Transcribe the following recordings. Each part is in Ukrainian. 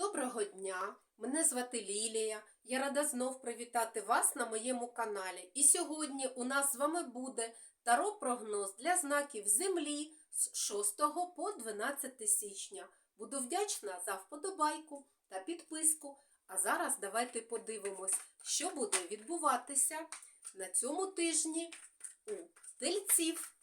Доброго дня! Мене звати Лілія. Я рада знов привітати вас на моєму каналі. І сьогодні у нас з вами буде таро-прогноз для знаків Землі з 6 по 12 січня. Буду вдячна за вподобайку та підписку. А зараз давайте подивимось, що буде відбуватися на цьому тижні у тельців.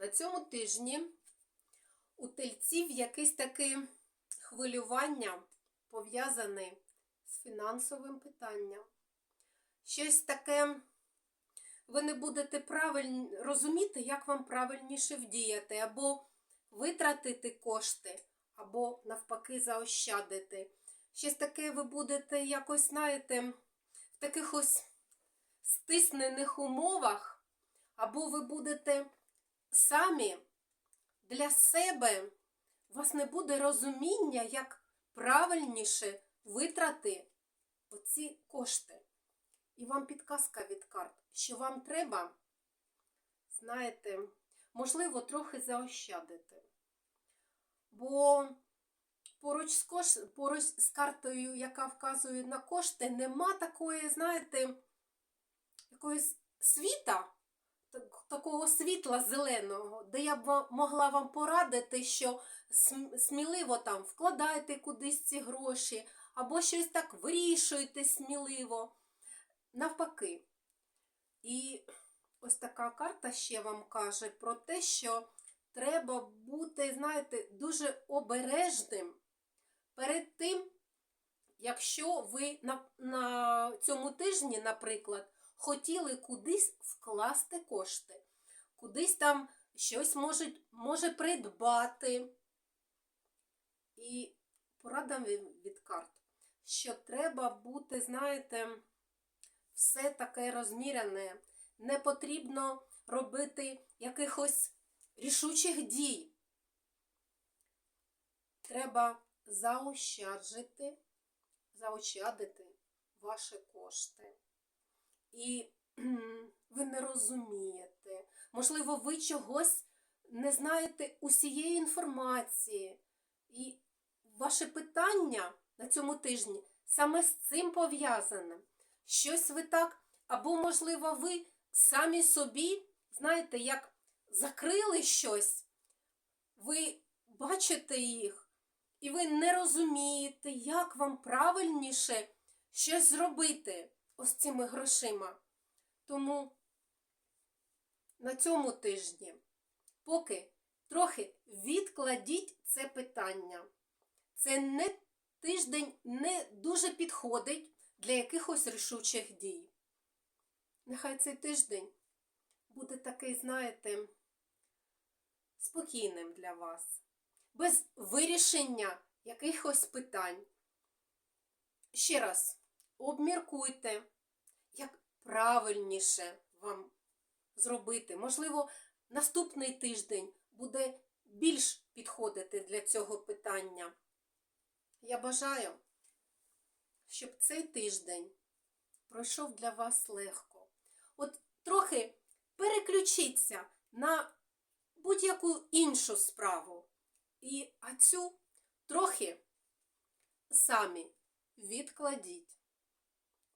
На цьому тижні у тельців якесь таке хвилювання пов'язане з фінансовим питанням. Щось таке, ви не будете правильно розуміти, як вам правильніше вдіяти, або витратити кошти, або навпаки заощадити. Щось таке ви будете якось, знаєте, в таких ось стиснених умовах, або ви будете самі для себе у вас не буде розуміння, як правильніше витрати оці кошти. І вам підказка від карт, що вам треба, знаєте, можливо, трохи заощадити. Бо поруч з, кош... поруч з картою, яка вказує на кошти, нема такої, знаєте, якоїсь світа, такого світла зеленого, де я б могла вам порадити, що сміливо там вкладайте кудись ці гроші, або щось так вирішуйте сміливо. Навпаки. І ось така карта ще вам каже про те, що треба бути, знаєте, дуже обережним перед тим, якщо ви на, на цьому тижні, наприклад, хотіли кудись вкласти кошти, кудись там щось може, може придбати. І порада від карт, що треба бути, знаєте, все таке розмірене. Не потрібно робити якихось рішучих дій. Треба заощаджити, заощадити ваші кошти. І ви не розумієте. Можливо, ви чогось не знаєте усієї інформації. І ваше питання на цьому тижні саме з цим пов'язане. Щось ви так, або, можливо, ви самі собі, знаєте, як закрили щось, ви бачите їх, і ви не розумієте, як вам правильніше щось зробити ось цими грошима. Тому на цьому тижні поки трохи відкладіть це питання. Це не тиждень не дуже підходить для якихось рішучих дій. Нехай цей тиждень буде такий, знаєте, спокійним для вас, без вирішення якихось питань. Ще раз обміркуйте, як правильніше вам зробити. Можливо, наступний тиждень буде більш підходити для цього питання. Я бажаю, щоб цей тиждень пройшов для вас легко. От трохи переключіться на будь-яку іншу справу. І а цю трохи самі відкладіть.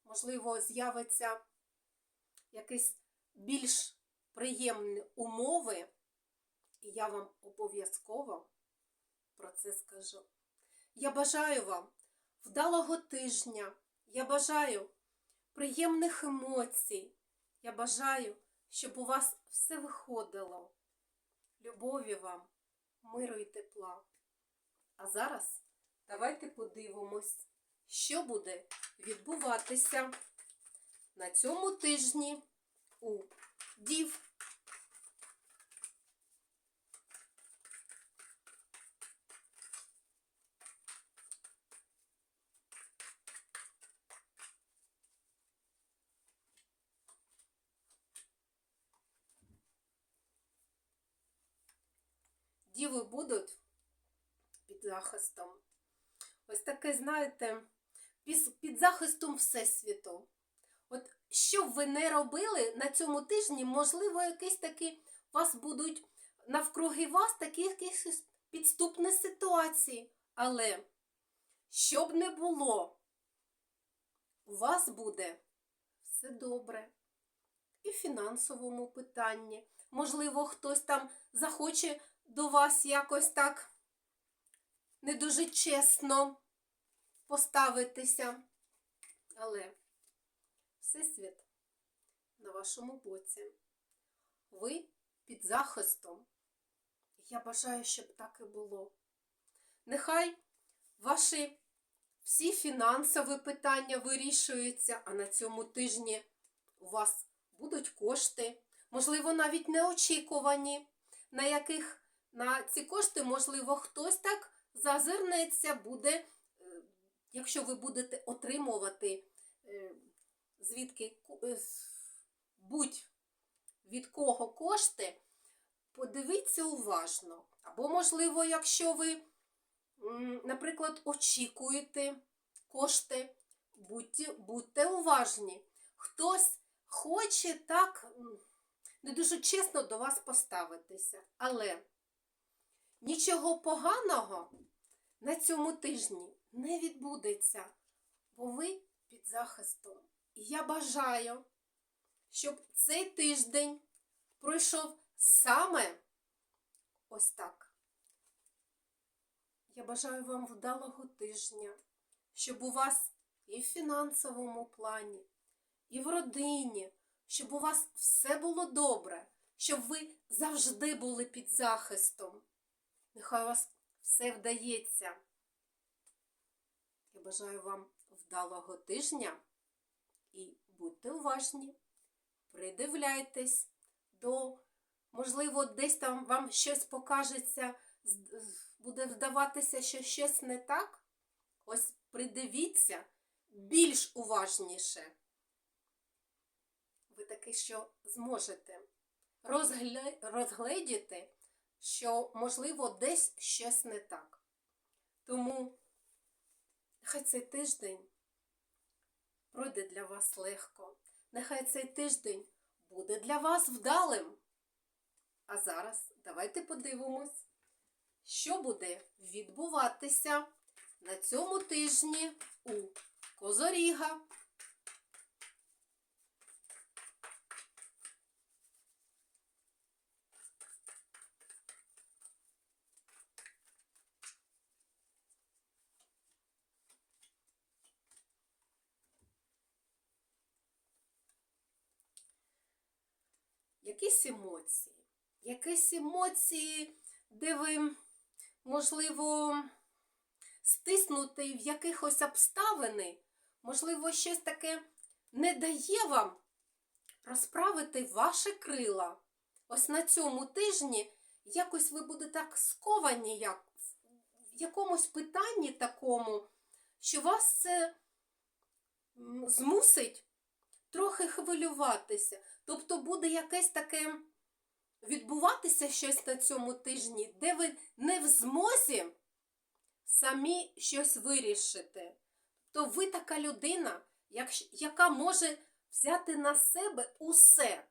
Можливо, з'явиться якісь більш приємні умови, і я вам обов'язково про це скажу. Я бажаю вам вдалого тижня. Я бажаю приємних емоцій. Я бажаю, щоб у вас все виходило. Любові вам, миру і тепла. А зараз давайте подивимось, що буде відбуватися на цьому тижні у Дів. Діви будуть під захистом. Таке, знаєте, під захистом Всесвіту. От що б ви не робили на цьому тижні, можливо, якісь такі вас будуть навкруги вас такі якісь підступні ситуації. Але що б не було, у вас буде все добре. І в фінансовому питанні. Можливо, хтось там захоче до вас якось так не дуже чесно поставитися. Але Всесвіт на вашому боці. Ви під захистом. Я бажаю, щоб так і було. Нехай ваші всі фінансові питання вирішуються, а на цьому тижні у вас будуть кошти, можливо, навіть неочікувані, на яких на ці кошти, можливо, хтось так зазирнеться, буде, якщо ви будете отримувати е, звідки е, будь від кого кошти, подивіться уважно. Або, можливо, якщо ви, наприклад, очікуєте кошти, будьте, будьте уважні. Хтось хоче так не дуже чесно до вас поставитися. Але нічого поганого на цьому тижні не відбудеться, бо ви під захистом. І я бажаю, щоб цей тиждень пройшов саме ось так. Я бажаю вам вдалого тижня, щоб у вас і в фінансовому плані, і в родині, щоб у вас все було добре, щоб ви завжди були під захистом. Нехай у вас все вдається. Я бажаю вам вдалого тижня і будьте уважні, придивляйтесь до, можливо, десь там вам щось покажеться, буде вдаватися, що щось не так. Ось придивіться більш уважніше. Ви таки що зможете розгледіти, що, можливо, десь щось не так. Тому нехай цей тиждень пройде для вас легко. Нехай цей тиждень буде для вас вдалим. А зараз давайте подивимось, що буде відбуватися на цьому тижні у Козоріга. Якісь емоції. Якісь емоції, де ви, можливо, стиснутий в якихось обставини, можливо, щось таке не дає вам розправити ваші крила. Ось на цьому тижні якось ви будете так сковані, як в якомусь питанні такому, що вас це змусить трохи хвилюватися. Тобто буде якесь таке відбуватися щось на цьому тижні, де ви не в змозі самі щось вирішити. То ви така людина, яка може взяти на себе усе.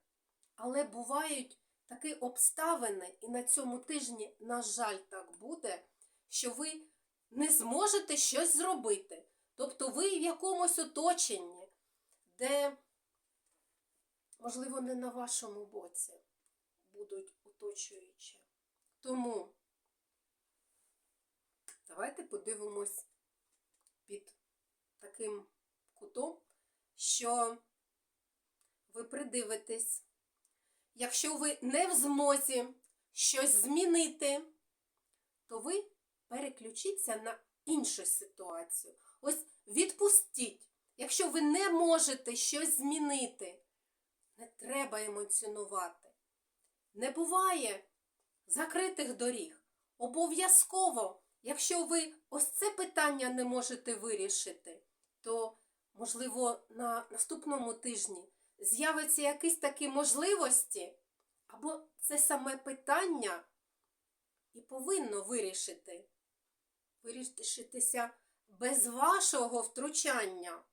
Але бувають такі обставини, і на цьому тижні, на жаль, так буде, що ви не зможете щось зробити. Тобто ви в якомусь оточенні, де, можливо, не на вашому боці будуть оточуючі. Тому давайте подивимось під таким кутом, що ви придивитесь. Якщо ви не в змозі щось змінити, то ви переключіться на іншу ситуацію. Ось відпустіть. Якщо ви не можете щось змінити, не треба емоціонувати. Не буває закритих доріг. Обов'язково, якщо ви ось це питання не можете вирішити, то, можливо, на наступному тижні з'явиться якісь такі можливості, або це саме питання і повинно вирішити. Вирішитися без вашого втручання.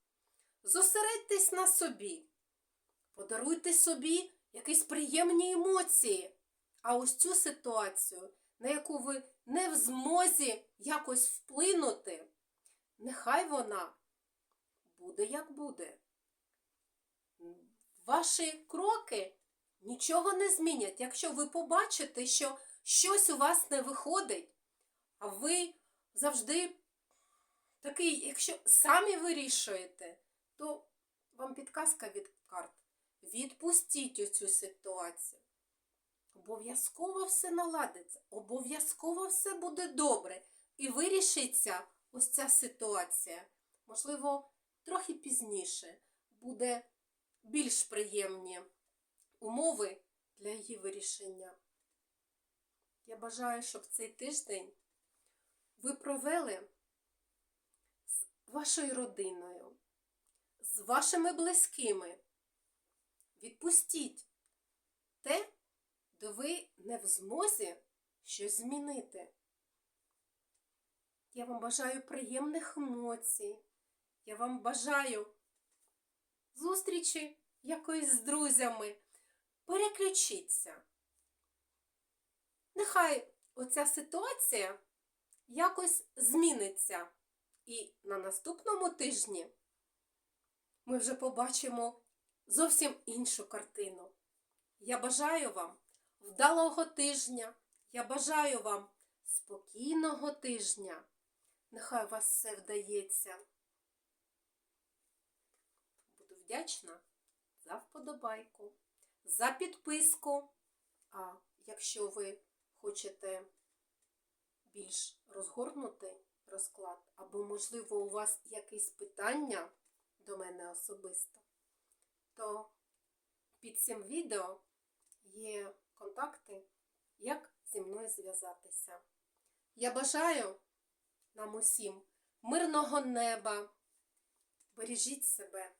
Зосередьтесь на собі. Подаруйте собі якісь приємні емоції. А ось цю ситуацію, на яку ви не в змозі якось вплинути, нехай вона буде як буде. Ваші кроки нічого не змінять. Якщо ви побачите, що щось у вас не виходить, а ви завжди такий, якщо самі вирішуєте, то вам підказка від карт. Відпустіть оцю ситуацію. Обов'язково все наладиться, обов'язково все буде добре. І вирішиться ось ця ситуація. Можливо, трохи пізніше буде більш приємні умови для її вирішення. Я бажаю, щоб цей тиждень ви провели з вашою родиною, з вашими близькими. Відпустіть те, де ви не в змозі щось змінити. Я вам бажаю приємних емоцій. Я вам бажаю зустрічі якоїсь з друзями. Переключіться. Нехай оця ситуація якось зміниться. І на наступному тижні ми вже побачимо зовсім іншу картину. Я бажаю вам вдалого тижня. Я бажаю вам спокійного тижня. Нехай вас все вдається. Буду вдячна за вподобайку, за підписку. А якщо ви хочете більш розгорнутий розклад, або, можливо, у вас якісь питання до мене особисто, то під цим відео є контакти, як зі мною зв'язатися. Я бажаю нам усім мирного неба. Бережіть себе,